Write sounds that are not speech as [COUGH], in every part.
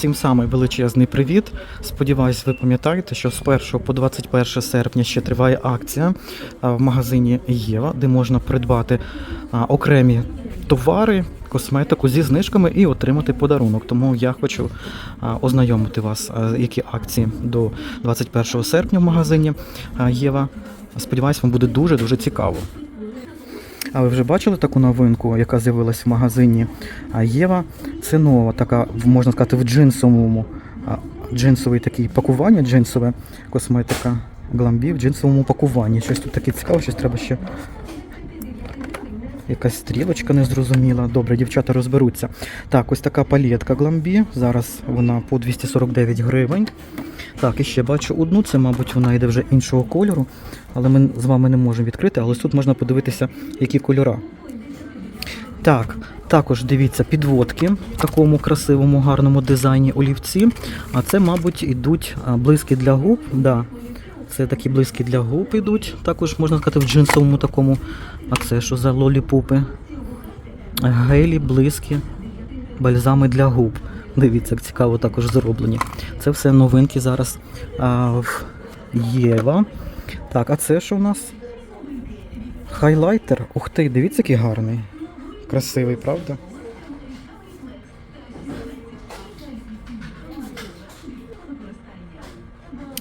Всім самий величезний привіт. Сподіваюсь, ви пам'ятаєте, що з 1 по 21 серпня ще триває акція в магазині Єва, де можна придбати окремі товари, косметику зі знижками і отримати подарунок. Тому я хочу ознайомити вас, які акції до 21 серпня в магазині Єва. Сподіваюсь, вам буде дуже дуже цікаво. А ви вже бачили таку новинку, яка з'явилась в магазині Єва? Це нова, така, можна сказати, в джинсовому, джинсовий такий пакування, джинсове косметика Гламбі в джинсовому пакуванні. Щось тут таке цікаве, щось треба ще. Якась стрілочка незрозуміла. Добре, дівчата розберуться. Так, ось така палетка Гламбі. Зараз вона по 249 гривень. Так, і ще бачу одну, це, мабуть, вона йде вже іншого кольору, але ми з вами не можемо відкрити, але тут можна подивитися, які кольора. Так, також дивіться підводки в такому красивому, гарному дизайні олівці. А це, мабуть, ідуть а, блиски для губ. Да. Це такі блиски для губ ідуть. Також можна сказати в джинсовому такому. А це що за лоліпупи? Гелі, блиски, бальзами для губ. Дивіться, як цікаво також зроблені. Це все новинки зараз а, в Єва. Так, а це що у нас? Хайлайтер. Ух ти, дивіться, який гарний. Красивий, правда?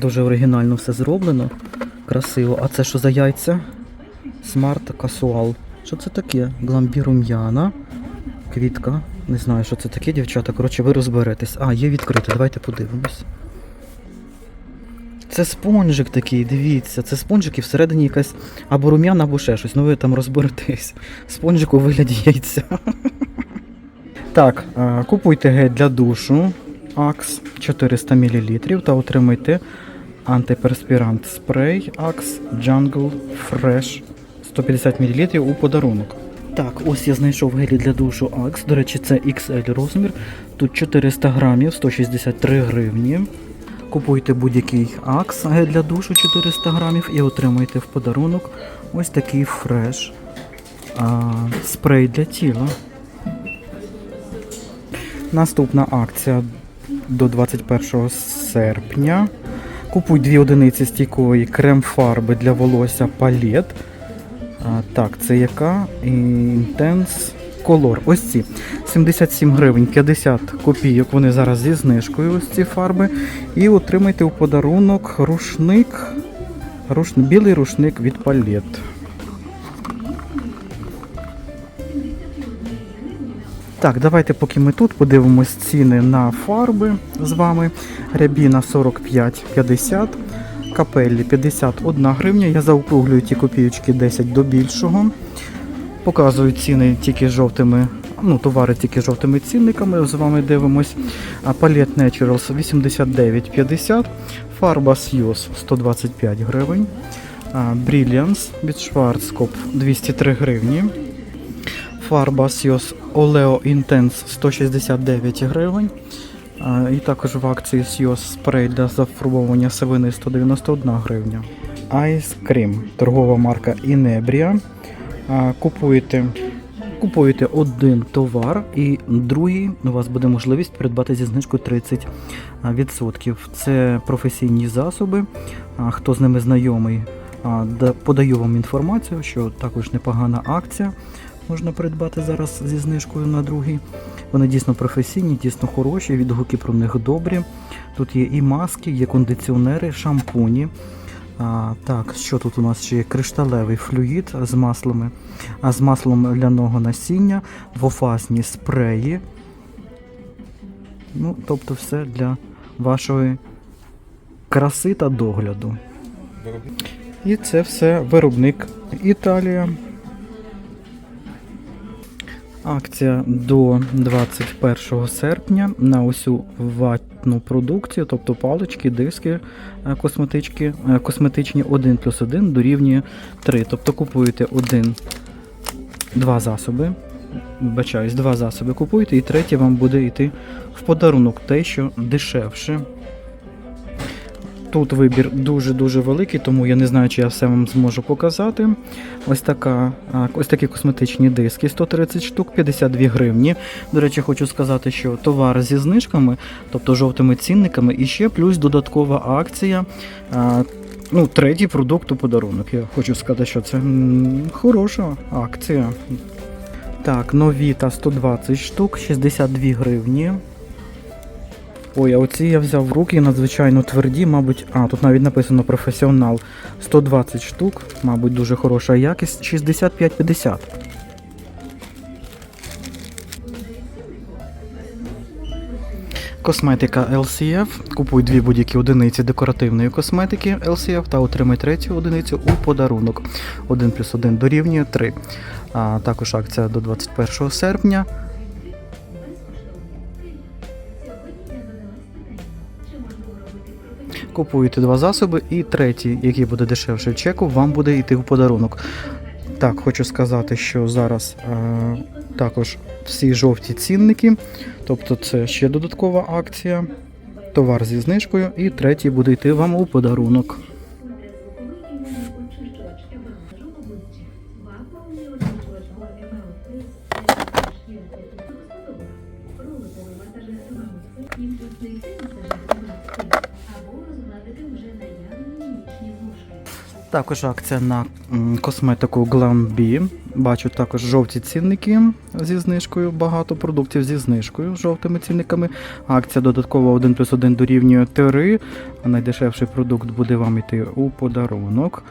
Дуже оригінально все зроблено. Красиво. А це що за яйця? Смарт Casual. Що це таке? Гламбі рум'яна. Квітка. Не знаю, що це таке, дівчата. Коротше, ви розберетесь. А, є відкрите, давайте подивимось. Це спонжик такий, дивіться, це спонжик і всередині якась або рум'яна, або ще щось. Ну ви там розберетесь. Спонжик у вигляді яйця. [LAUGHS] Так, е, купуйте гель для душу Axe 400 мл та отримайте антиперспірант спрей Axe Jungle Fresh 150 мл у подарунок. Так, ось я знайшов гелі для душу Axe. До речі, це XL розмір. Тут 400 грамів, 163 гривні. Купуйте будь-який Axe гель для душу 400 грамів і отримайте в подарунок ось такий фреш а, спрей для тіла. Наступна акція до 21 серпня. Купуй дві одиниці стійкої крем-фарби для волосся палет. Так, це яка? Intense Color. Ось ці. 77 гривень 50 копійок. Вони зараз зі знижкою, ось ці фарби. І отримайте у подарунок рушник. Руш... Білий рушник від палет. Так, давайте, поки ми тут подивимось ціни на фарби з вами. Рябіна 45,50, капеллі 51 гривня. Я заокруглюю ті копійочки 10 до більшого. Показую ціни тільки жовтими, ну, товари тільки жовтими цінниками. З вами дивимось. Palette Naturals 89,50, фарба Сьюз 125 гривень. Brilliance від Schwarzkopf 203 гривні. Фарба Sios Oleo Intense 169 гривень. І також в акції Sios спрей для зафарбовування сивини 191 гривня. Ice Cream, торгова марка Inebria. Купуєте, купуєте один товар, і другий у вас буде можливість придбати зі знижкою 30%. Це професійні засоби. Хто з ними знайомий, подаю вам інформацію, що також непогана акція можна придбати зараз зі знижкою на другий. Вони дійсно професійні, дійсно хороші, відгуки про них добрі. Тут є і маски, є кондиціонери, шампуні. А, так, що тут у нас ще є? Кришталевий флюїд з маслами, а з маслом ляного насіння, двофазні спреї. Ну, тобто все для вашої краси та догляду. І це все виробник Італія. Акція до 21 серпня на усю ватну продукцію, тобто палички, диски е, косметички, е, косметичні 1 плюс 1 дорівнює 3. Тобто купуєте один, два засоби. Вибачаюсь, два засоби купуєте, і третє вам буде йти в подарунок те, що дешевше. Тут вибір дуже-дуже великий, тому я не знаю, чи я все вам зможу показати. Ось така, ось такі косметичні диски 130 штук, 52 гривні. До речі, хочу сказати, що товар зі знижками, тобто жовтими цінниками, і ще плюс додаткова акція. Ну, третій продукт у подарунок. Я хочу сказати, що це хороша акція. Так, нові та 120 штук, 62 гривні. Ой, а оці я взяв в руки, надзвичайно тверді, мабуть. А, тут навіть написано професіонал. 120 штук, мабуть, дуже хороша якість. 65,50. Косметика LCF. Купуй дві будь-які одиниці декоративної косметики LCF та отримай третю одиницю у подарунок. 1 плюс 1 дорівнює 3. А також акція до 21 серпня. Купуєте два засоби, і третій, який буде дешевше чеку, вам буде йти в подарунок. Так, хочу сказати, що зараз е, також всі жовті цінники, тобто це ще додаткова акція, товар зі знижкою, і третій буде йти вам у подарунок. Також акція на косметику Glam.B. Бачу також жовті цінники зі знижкою, багато продуктів зі знижкою, жовтими цінниками. Акція додаткова 1 плюс 1 дорівнює 3. Найдешевший продукт буде вам йти у подарунок.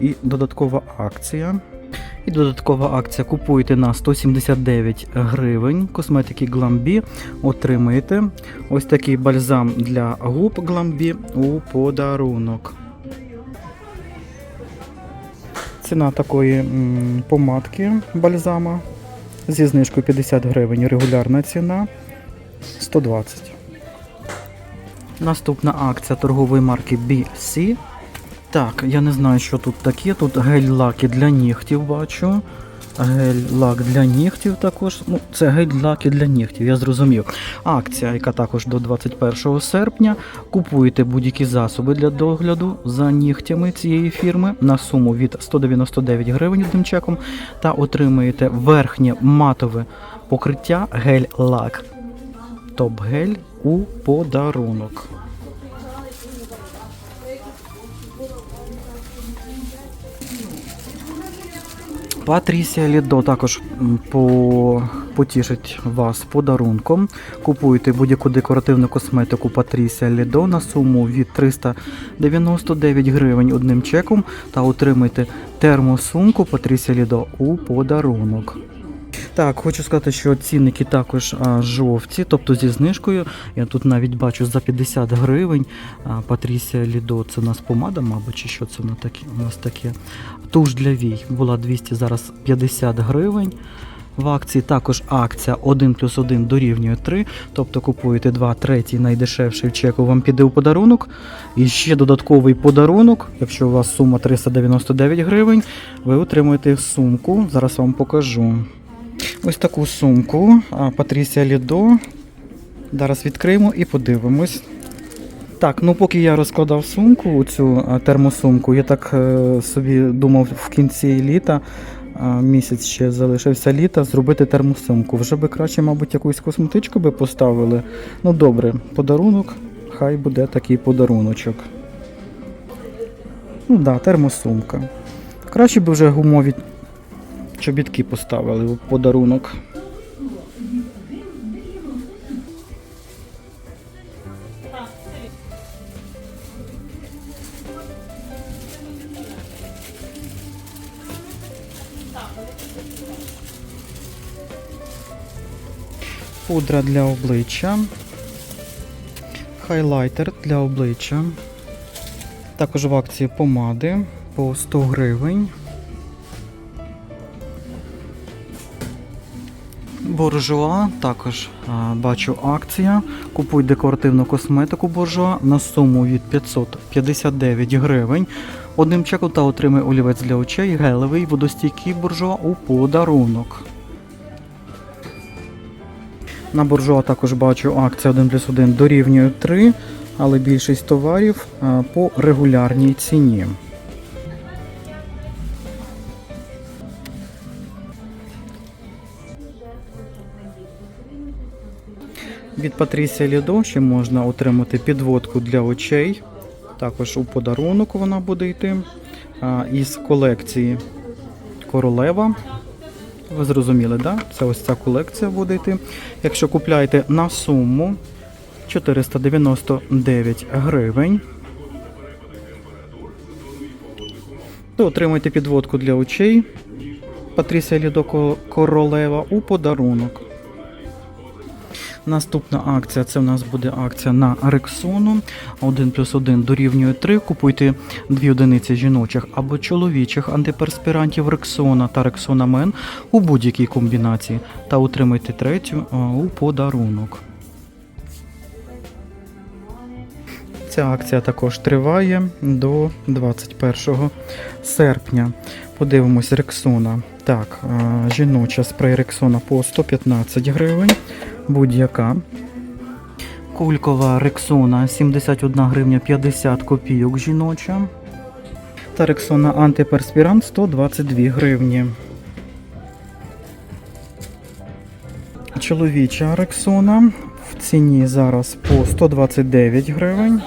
І додаткова акція. І додаткова акція купуєте на 179 гривень косметики Glam.B, отримаєте ось такий бальзам для губ Glam.B у подарунок. Ціна такої помадки бальзама зі знижкою 50 гривень. Регулярна ціна 120. Наступна акція торгової марки BC. Так, я не знаю, що тут таке. Тут гель-лаки для нігтів бачу. Гель-лак для нігтів також. Ну, це гель-лаки для нігтів, я зрозумів. Акція, яка також до 21 серпня. Купуєте будь-які засоби для догляду за нігтями цієї фірми на суму від 199 гривень одним чеком та отримаєте верхнє матове покриття гель-лак. Топ-гель у подарунок. Патрісія Лідо також по... потішить вас подарунком. Купуйте будь-яку декоративну косметику Патрісія Лідо на суму від 399 гривень одним чеком та отримайте термосумку Патрісія Лідо у подарунок. Так, хочу сказати, що цінники також а, жовті, тобто зі знижкою. Я тут навіть бачу за 50 гривень. А, Патрісія Лідо, це у нас помада, мабуть, чи що це у нас таке? У нас таке. Туш для вій була 200, зараз 50 гривень. В акції також акція 1 плюс 1 дорівнює 3, тобто купуєте 2, третій найдешевший в чеку вам піде у подарунок. І ще додатковий подарунок, якщо у вас сума 399 гривень, ви отримуєте сумку. Зараз вам покажу. Ось таку сумку Патрісія Лідо. Зараз відкриємо і подивимось. Так, ну поки я розкладав сумку, цю термосумку, я так е, собі думав в кінці літа, місяць ще залишився літа, зробити термосумку. Вже би краще, мабуть, якусь косметичку би поставили. Ну добре, подарунок, хай буде такий подаруночок. Ну да, термосумка. Краще б вже гумові чобітки поставили в подарунок. Пудра для обличчя. Хайлайтер для обличчя. Також в акції помади по 100 гривень. Буржуа також а, бачу акція. Купуй декоративну косметику буржуа на суму від 559 гривень. Одним чеком та отримай олівець для очей, гелевий водостійкий буржуа у подарунок. На буржуа також бачу акція 1 плюс 1 дорівнює 3. але більшість товарів е, по регулярній ціні. Від Патрісія Лідо ще можна отримати підводку для очей. Також у подарунок вона буде йти. Із колекції Королева. Ви зрозуміли, да? Це ось ця колекція буде йти. Якщо купляєте на суму 499 гривень, то отримайте підводку для очей Патрісія Лідо Королева у подарунок. Наступна акція це у нас буде акція на Рексону. 1 плюс 1 дорівнює 3. Купуйте дві одиниці жіночих або чоловічих антиперспірантів Рексона та Рексона Мен у будь-якій комбінації та отримайте третю у подарунок. Ця акція також триває до 21 серпня. Подивимось Рексона. Так, жіноча спрей Рексона по 115 гривень будь-яка. Кулькова Рексона 71 гривня 50 копійок жіноча. Та Рексона антиперспірант 122 гривні. Чоловіча Рексона в ціні зараз по 129 гривень.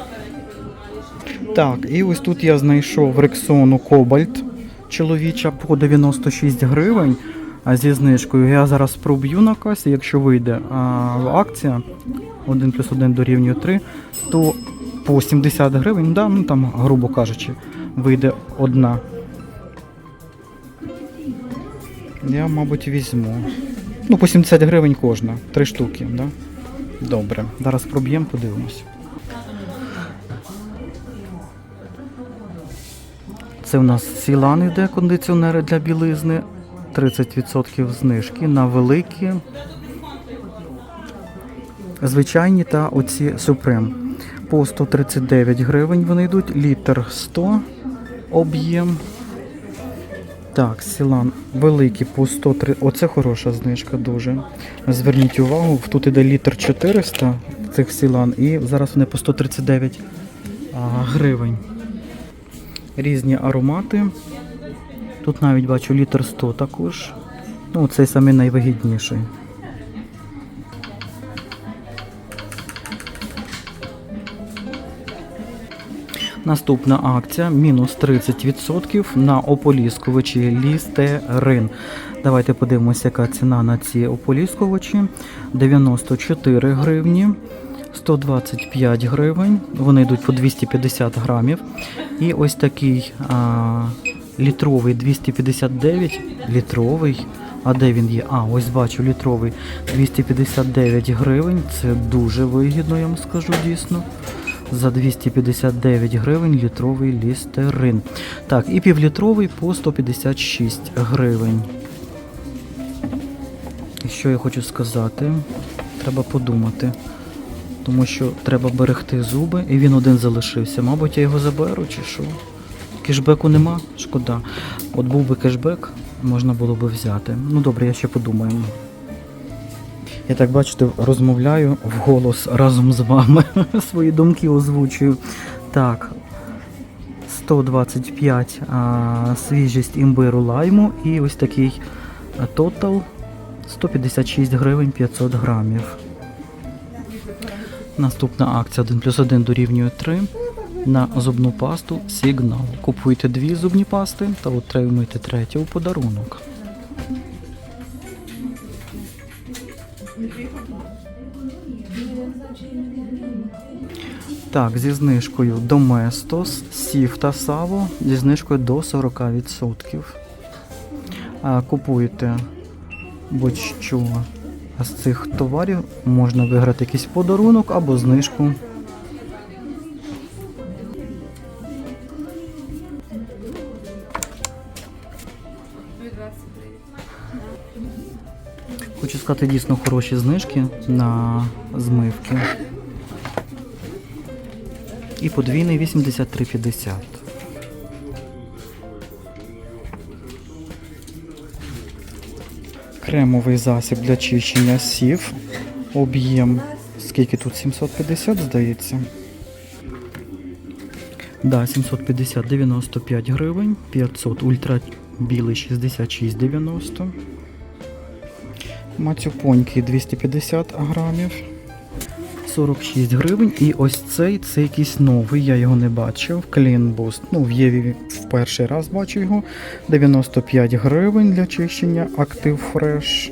Так, і ось тут я знайшов Рексону Кобальт чоловіча по 96 гривень зі знижкою. Я зараз проб'ю на касі, якщо вийде акція 1 плюс 1 дорівнює 3, то по 70 гривень, да, ну там, грубо кажучи, вийде одна. Я, мабуть, візьму. Ну, по 70 гривень кожна. Три штуки, да? Добре. Зараз проб'ємо, подивимось. Це у нас Сілан іде кондиціонери для білизни. 30% знижки на великі, звичайні та оці Supreme. По 139 гривень вони йдуть, літр 100 об'єм. Так, Сілан великий по 103. Оце хороша знижка дуже. Зверніть увагу, тут іде літр 400 цих Сілан і зараз вони по 139 а, гривень. Різні аромати. Тут навіть бачу літр 100 також. Ну, цей самий найвигідніший. Наступна акція мінус 30% на ополіскувачі лістерин. Давайте подивимося, яка ціна на ці ополіскувачі. 94 гривні, 125 гривень. Вони йдуть по 250 грамів. І ось такий а, літровий 259 літровий. А де він є? А, ось бачу, літровий 259 гривень. Це дуже вигідно, я вам скажу дійсно. За 259 гривень літровий лістерин. Так, і півлітровий по 156 гривень. І що я хочу сказати? Треба подумати. Тому що треба берегти зуби, і він один залишився. Мабуть, я його заберу чи що. Кешбеку нема, шкода. От був би кешбек, можна було би взяти. Ну добре, я ще подумаю. Я так бачите, розмовляю вголос разом з вами. [LAUGHS] Свої думки озвучую. Так. 125 а, свіжість імбиру лайму і ось такий тотал 156 гривень 500 грамів. Наступна акція 1 плюс 1 дорівнює 3 на зубну пасту Сігнал. Купуйте дві зубні пасти та отримуйте третю у подарунок. Так, зі знижкою Domestos, Сів та Саво зі знижкою до 40%. А, купуєте будь-що з цих товарів, можна виграти якийсь подарунок або знижку. Сказати дійсно хороші знижки на змивки. І подвійний 83,50. Кремовий засіб для чищення сів. Об'єм, скільки тут 750, здається. Да, 750 95 гривень, 500 ультра білий 66,90. Мацюпоньки 250 грамів. 46 гривень. І ось цей це якийсь новий, я його не бачив. Boost. Ну, в Єві в перший раз бачу його. 95 гривень для чищення Active Fresh.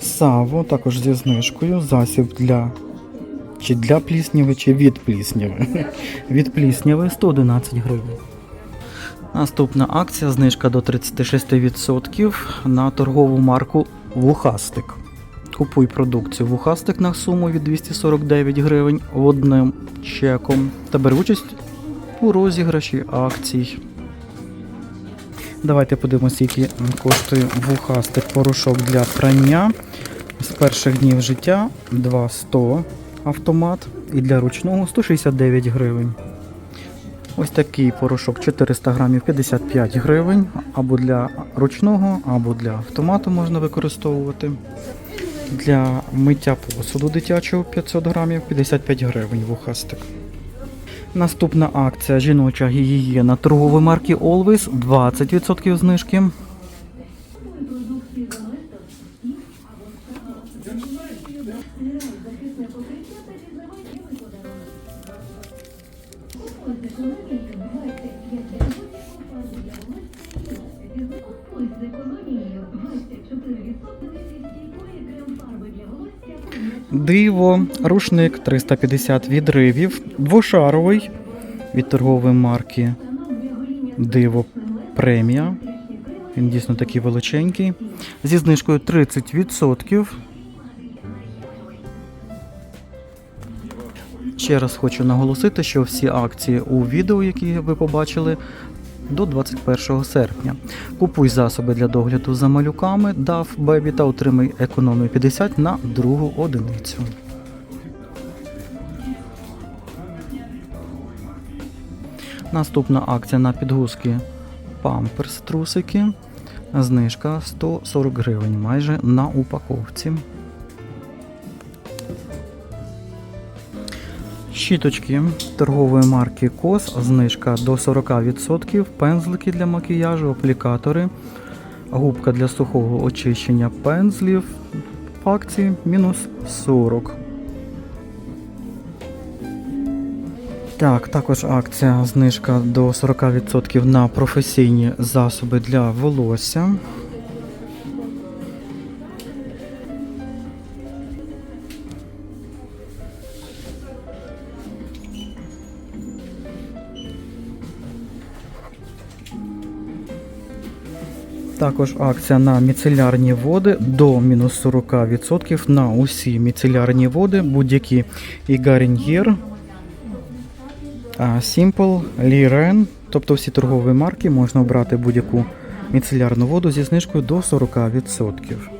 Саво також зі знижкою. Засіб для чи для плісняви, чи від плісняви. Від плісняви 111 гривень. Наступна акція знижка до 36% на торгову марку Вухастик. Купуй продукцію Вухастик на суму від 249 гривень одним чеком та бери участь у розіграші акцій. Давайте подивимося, який коштує Вухастик порошок для прання. З перших днів життя 2,100 автомат і для ручного 169 гривень. Ось такий порошок 400 грамів 55 гривень. Або для ручного, або для автомату можна використовувати. Для миття посуду дитячого 500 грамів 55 гривень вухастик. Наступна акція жіноча гігієна торгової марки Always 20% знижки. Диво, рушник 350 відривів, двошаровий від торгової марки Диво премія. Він дійсно такий величенький. Зі знижкою 30%. Ще раз хочу наголосити, що всі акції у відео, які ви побачили, до 21 серпня. Купуй засоби для догляду за малюками, DAF Baby та отримай економію 50 на другу одиницю. Наступна акція на підгузки Pampers трусики. Знижка 140 гривень майже на упаковці. Щіточки торгової марки COS, знижка до 40%, пензлики для макіяжу, аплікатори, губка для сухого очищення пензлів акції мінус 40. Так, також акція знижка до 40% на професійні засоби для волосся. Також акція на міцелярні води до мінус 40% на усі міцелярні води, будь-які і Гарін'єр, Simple, Лірен. тобто всі торгові марки можна обрати будь-яку міцелярну воду зі знижкою до 40%.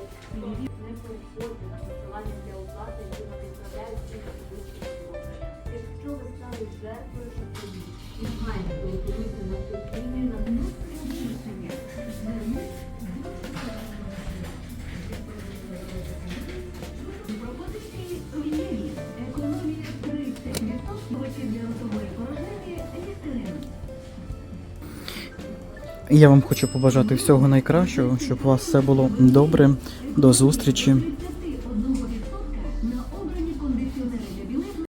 Я вам хочу побажати всього найкращого, щоб у вас все було добре. До зустрічі.